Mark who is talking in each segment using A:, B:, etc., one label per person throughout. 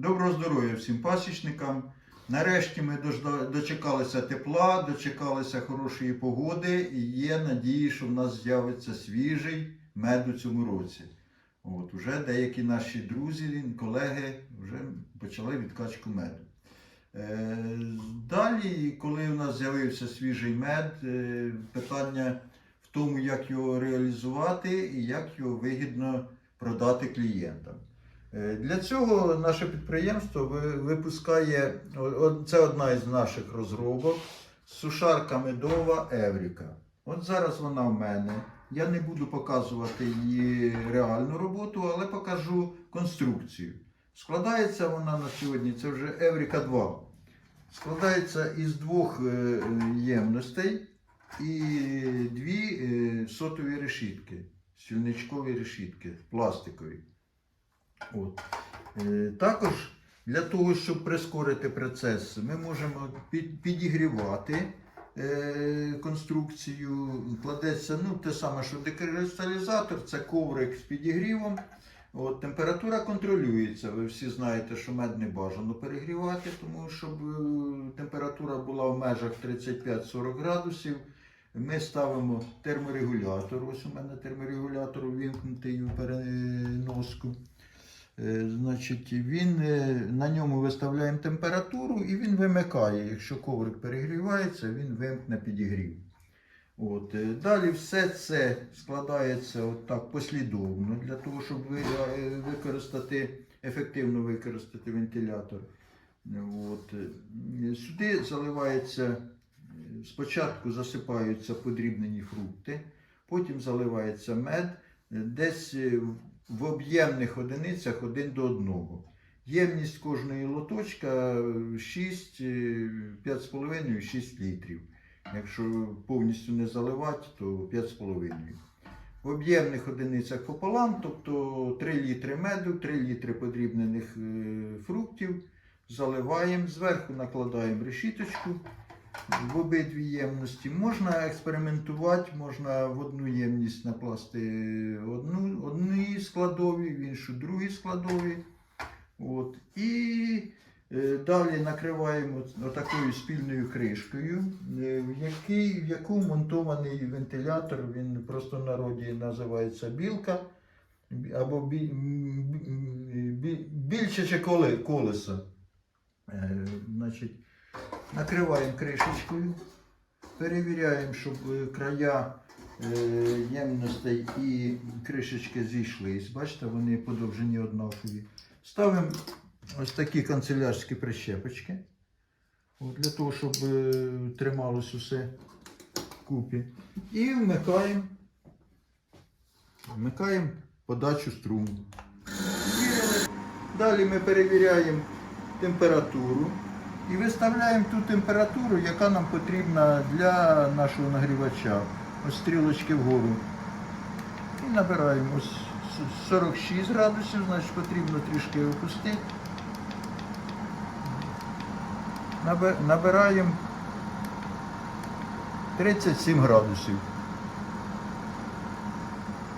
A: Доброго здоров'я всім пасічникам. Нарешті ми дочекалися тепла, дочекалися хорошої погоди і є надії, що в нас з'явиться свіжий мед у цьому році. От, уже деякі наші друзі, колеги вже почали відкачку меду. Е, далі, коли у нас з'явився свіжий мед, е, питання в тому, як його реалізувати і як його вигідно продати клієнтам. Е, Для цього наше підприємство випускає, це одна із наших розробок, сушарка медова Евріка. От зараз вона в мене. Я не буду показувати її реальну роботу, але покажу конструкцію. Складається вона на сьогодні, це вже Евріка 2. Складається із двох е, ємностей і дві е, сотові решітки, стільничкові решітки, пластикові. От. Е, Також для того, щоб прискорити процес, ми можемо під- підігрівати е, конструкцію. Кладеться ну, те саме, що декристалізатор, це коврик з підігрівом. От, температура контролюється. Ви всі знаєте, що мед не бажано перегрівати, тому щоб е, температура була в межах 35-40 градусів. Ми ставимо терморегулятор. Ось у мене терморегулятор увімкнутий у переноску. Е, Значить, він, е, на ньому виставляємо температуру і він вимикає. Якщо коврик перегрівається, він вимкне підігрів. От. е, Далі все це складається от так послідовно для того, щоб використати, ефективно використати вентилятор. От. Сюди заливається, спочатку засипаються подрібнені фрукти, потім заливається мед, десь в- об'ємних одиницях один до одного. Ємність кожної лоточка 6, 5,5 6 літрів. Якщо повністю не заливати, то 5,5. В об'ємних одиницях пополам, тобто 3 літри меду, 3 літри подрібнених е, фруктів. Заливаємо, зверху накладаємо решіточку в обидві ємності. Можна експериментувати, можна в одну ємність накласти одну, одні складові, в іншу другі складові. От. І е, далі накриваємо отакою спільною кришкою, е, в, який, в яку монтований вентилятор, він просто в народі називається білка. Або бі, м, бі, бі, більше коле, колесо. Е, значить, накриваємо кришечкою, перевіряємо, щоб края ємностей і кришечки зійшлись. Бачите, вони подовжені однакові. Ставимо ось такі канцелярські прищепочки. Для того, щоб е, трималось усе вкупі. І вмикаємо. Вмикаємо подачу струму. Далі ми перевіряємо температуру і виставляємо ту температуру, яка нам потрібна для нашого нагрівача. Ось стрілочки вгору. І набираємо ось 46 градусів, значить потрібно трішки опустити. Набираємо 37 градусів.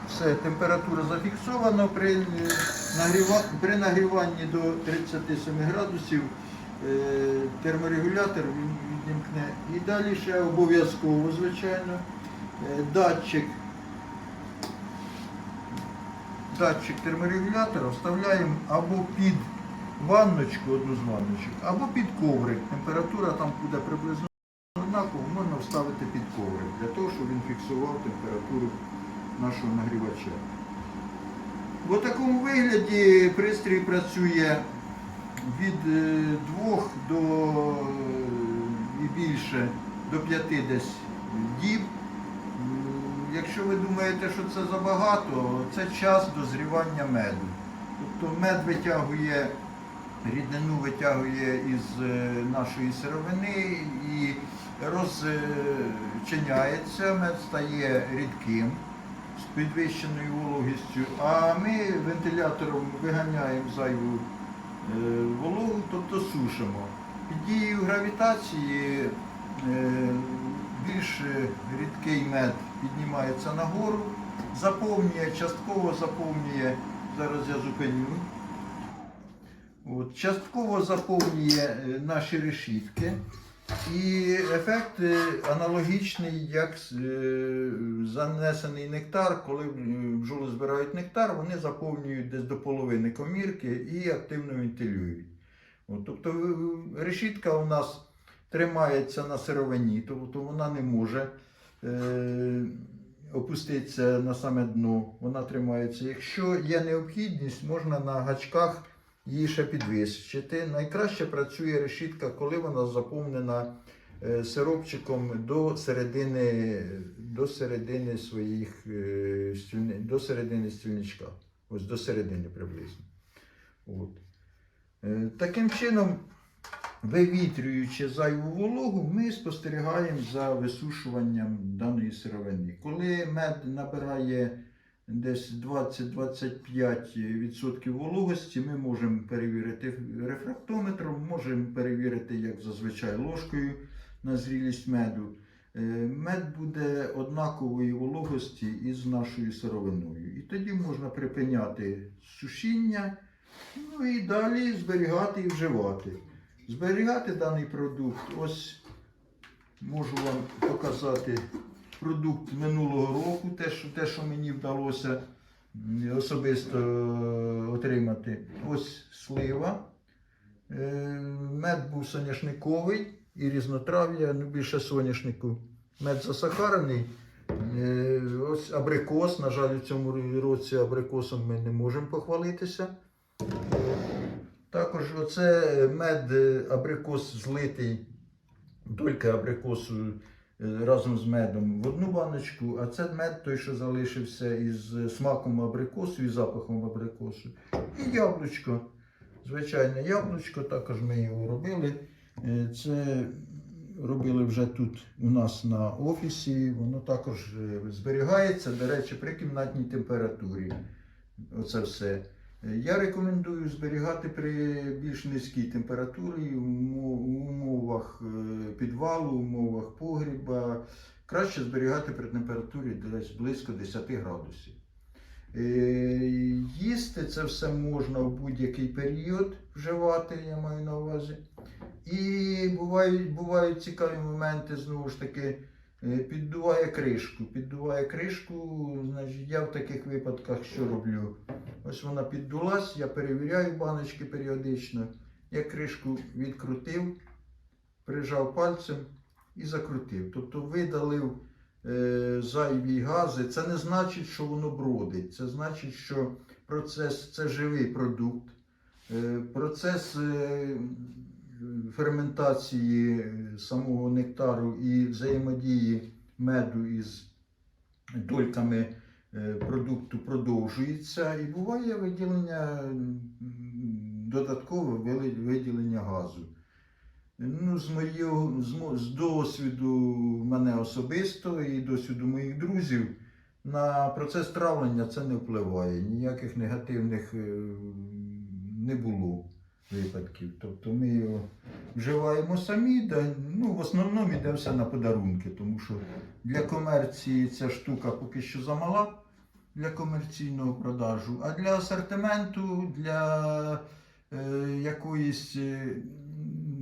A: Все, температура зафіксована. При, е, нагріва... при нагріванні до 37 градусів е, терморегулятор він відімкне. І далі ще обов'язково, звичайно, датчик. Датчик терморегулятора вставляємо або під ванночку, одну з ванночок, або під коврик. Температура там буде приблизно однакова, можна вставити під коврик, для того, щоб він фіксував температуру нашого нагрівача. В такому вигляді пристрій працює від 2 до е, і більше до 5 десь діб. Якщо ви думаєте, що це забагато, це час дозрівання меду. Тобто мед витягує, ріднину витягує із е, нашої сировини і розчиняється, мед стає рідким з підвищеною вологістю, а ми вентилятором виганяємо зайву е, вологу, тобто сушимо. Під дією гравітації е, більш е, рідкий мед піднімається нагору, заповнює, частково заповнює, зараз я зупиню. От, частково заповнює е, наші решітки. І ефект е, аналогічний, як занесений нектар, коли бджоли збирають нектар, вони заповнюють десь до половини комірки і активно вентилюють. От, тобто решітка у нас тримається на сировині, тобто вона не може е, опуститися на саме дно, вона тримається. Якщо є необхідність, можна на гачках її ще підвищити. Найкраще працює решітка, коли вона заповнена е, сиропчиком до середини, до середини своїх е, до середини стільничка. Ось до середини приблизно. От. Е, Таким чином, вивітрюючи зайву вологу, ми спостерігаємо за висушуванням даної сировини. Коли мед набирає десь 20-25% вологості, ми можемо перевірити рефрактометром, можемо перевірити, як зазвичай, ложкою на зрілість меду. Е, Мед буде однакової вологості із нашою сировиною. І тоді можна припиняти сушіння, ну і далі зберігати і вживати. Зберігати даний продукт. Ось можу вам показати продукт минулого року, те, що, те, що мені вдалося особисто е, отримати. Ось слива. Е, Мед був соняшниковий і різнотрав'я, ну більше соняшнику. Мед засахарений. Е, Ось абрикос. На жаль, у цьому році абрикосом ми не можемо похвалитися. Також оце мед е, абрикос злитий, дольки абрикосу е, разом з медом в одну баночку, а це мед той, що залишився із смаком абрикосу і запахом абрикосу. І яблучко. Звичайне яблучко, також ми його робили. Е, Це робили вже тут у нас на офісі. Воно також зберігається, до речі, при кімнатній температурі. Оце все. Е, Я рекомендую зберігати при більш низькій температурі у умовах е, підвалу, у умовах погріба. Краще зберігати при температурі десь близько 10 градусів. Е, Їсти це все можна в будь-який період вживати, я маю на увазі. І бувають, бувають цікаві моменти, знову ж таки, піддуває кришку. Піддуває кришку, значить, я в таких випадках що роблю? Ось вона піддулась, я перевіряю баночки періодично. Я кришку відкрутив, прижав пальцем і закрутив. Тобто видалив е, зайві гази. Це не значить, що воно бродить. Це значить, що процес це живий продукт. Е, процес е, ферментації е, самого нектару і взаємодії меду із дольками е, продукту продовжується і буває виділення додаткове виділення газу. Ну, з моєго з, з досвіду мене особисто і досвіду моїх друзів на процес травлення це не впливає. Ніяких негативних е, не було випадків. Тобто ми його вживаємо самі, да, ну, в основному йде все на подарунки, тому що для комерції ця штука поки що замала для комерційного продажу, а для асортименту, для е, якоїсь е,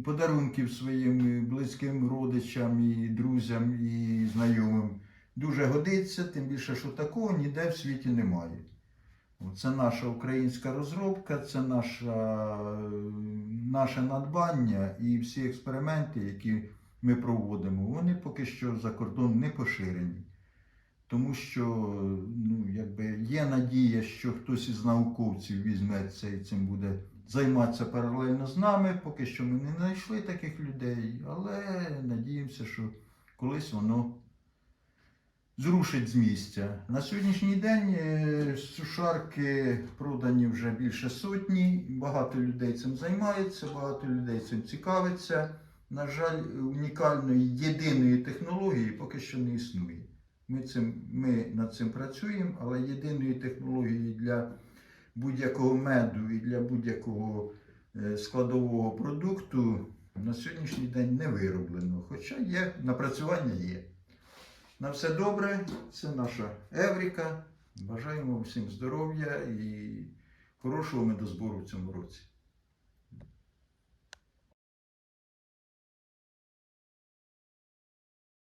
A: подарунків своїм близьким родичам і друзям і знайомим дуже годиться, тим більше, що такого ніде в світі немає. Це наша українська розробка, це наша, наше надбання і всі експерименти, які ми проводимо, вони поки що за кордон не поширені. Тому що ну, якби є надія, що хтось із науковців візьметься і цим буде займатися паралельно з нами. Поки що ми не знайшли таких людей, але надіємося, що колись воно зрушить з місця. На сьогоднішній день е, сушарки продані вже більше сотні. Багато людей цим займається, багато людей цим цікавиться. На жаль, унікальної єдиної технології поки що не існує. Ми, цим, ми над цим працюємо, але єдиної технології для будь-якого меду і для будь-якого е, складового продукту на сьогоднішній день не вироблено. Хоча є, напрацювання є. На все добре, це наша Евріка. Бажаємо всім здоров'я і хорошого медозбору в цьому році.